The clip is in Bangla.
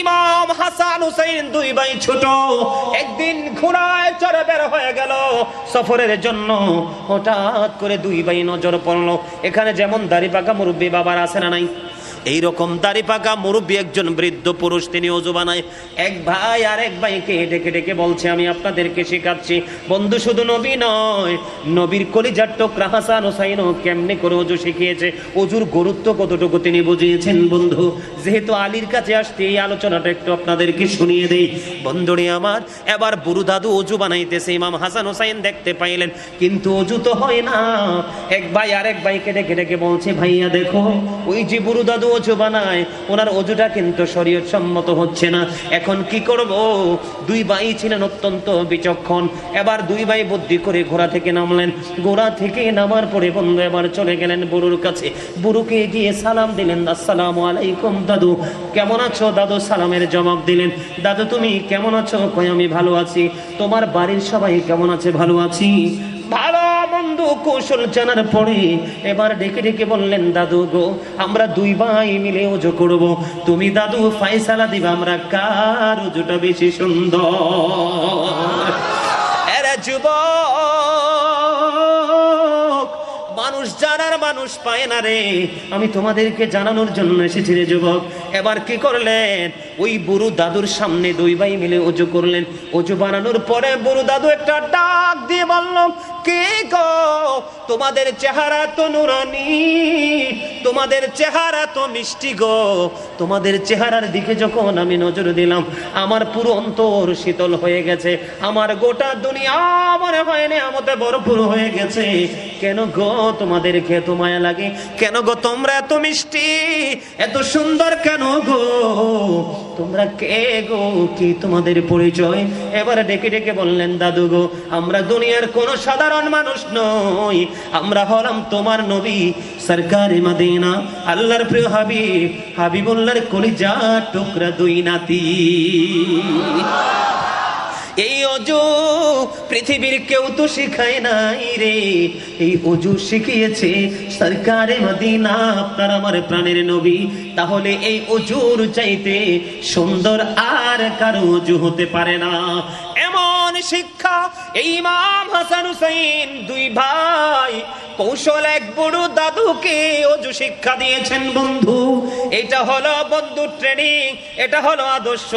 ইমাম হাসান হুসাইন দুই ভাই ছোট। একদিন ঘোড়ায় চড়ে বের হয়ে গেল। সফরের জন্য হঠাৎ করে দুই ভাই নজর পড়ল। এখানে যেমন দাড়ি পাকা মুরব্বী বাবার আসে না নাই? এই রকম দাড়ি পাকা মুরব্বী একজন বৃদ্ধ পুরুষ, তিনি অজু বানায়। এক ভাই আর এক ভাইকে ডেকে ডেকে বলছে, আমি আপনাদেরকে শেখাচ্ছি। বন্ধু, শুধু নবী নয়, নবীর কলিজার টোকরা হাসান হোসাইনও কেমনে করে অজু শিখিয়েছে? অজুর গুরুত্ব কতটুকু তিনি বুঝিয়েছেন, বন্ধু? যেহেতু আলীর কাছে আসতে এই আলোচনাটা একটু আপনাদেরকে শুনিয়ে দেই। বন্ধুরে আমার, এবার বুড়ু দাদু অজু বানাইতেছে, ইমাম হাসান হোসাইন দেখতে পাইলেন। কিন্তু অজু তো হয় না। এক ভাই আর এক ভাইকে ডেকে ডেকে বলছে, ভাইয়া, দেখো, ওই যে বুড়ু দাদু অজু বানায়, ওনার অজুটা কিন্তু শরীয়ত সম্মত হচ্ছে না। এখন কি করব? দুই ভাই ছিলেন অত্যন্ত বিচক্ষণ। এবার দুই ভাই বুদ্ধি করে ঘোড়া থেকে নামলেন। ঘোড়া থেকে নামার পরে বন্ধু এবার চলে গেলেন বুড়ুর কাছে। বুড়ুকে গিয়ে সালাম দিলেন, আসসালামু আলাইকুম দাদু, কেমন আছো? দাদু সালামের জবাব দিলেন, দাদু তুমি কেমন আছো? কই আমি ভালো আছি। তোমার বাড়ির সবাই কেমন আছে? ভালো আছি? ভালো বন্ধু কৌশল জানার পরে এবার ডেকে ডেকে বললেন, দাদু গো, আমরা দুই ভাই মিলে ওজো করব। তুমি দাদু ফাইসালা দিবা, আমরা কার ওজোটা বেশি সুন্দর? এরা যুবক, মানুষ জানার মানুষ পায় না রে। আমি তোমাদেরকে জানানোর জন্য এসেছি রে যুবক। এবার কি করলেন? ওই বুড়ু দাদুর সামনে দুই ভাই মিলে অজু করলেন। অজু বানানোর পরে বুড়ু দাদু একটা ডাক দিয়ে বলল, কে গো? তোমাদের চেহারা তো নুরানি। তোমাদের চেহারা তো মিষ্টি গো। তোমাদের চেহারার দিকে যখন আমি নজর দিলাম, আমার পুরো অন্তর শীতল হয়ে গেছে। আমার গোটা দুনিয়া মনে হয় না আমাদের ভরপুর হয়ে গেছে। কেন গো তোমাদের খেতো মায়া লাগে? কেন গো তোমরা এত মিষ্টি? এত সুন্দর কেন গো? তোমরা কে গো? কি তোমাদের পরিচয়? এবার ডেকে ডেকে বললেন, দাদু গো, আমরা দুনিয়ার কোন সাধারণ মানুষ নই। আমরা হলাম তোমার নবী, সরকারি মাদিনা। আল্লাহর প্রিয় হাবিব, হাবিবুল্লাহর কলিজা টুকরা দুই নাতি। এই অজু পৃথিবীর কেউ তো শিখায় নাই রে। এই অজু শিখিয়েছে সরকারে মদিনা, আপনার আমার প্রাণের নবী। তাহলে এই অজুর চাইতে সুন্দর আর কারও অজু হতে পারে না। এমন শিক্ষা এই ইমাম হাসান হুসাইন দুই ভাই কৌশল এক বড় দাদুকে অজু শিক্ষা দিয়েছেন বন্ধু। এটা হলো বন্ধু ট্রেনিং, এটা হলো আদর্শ।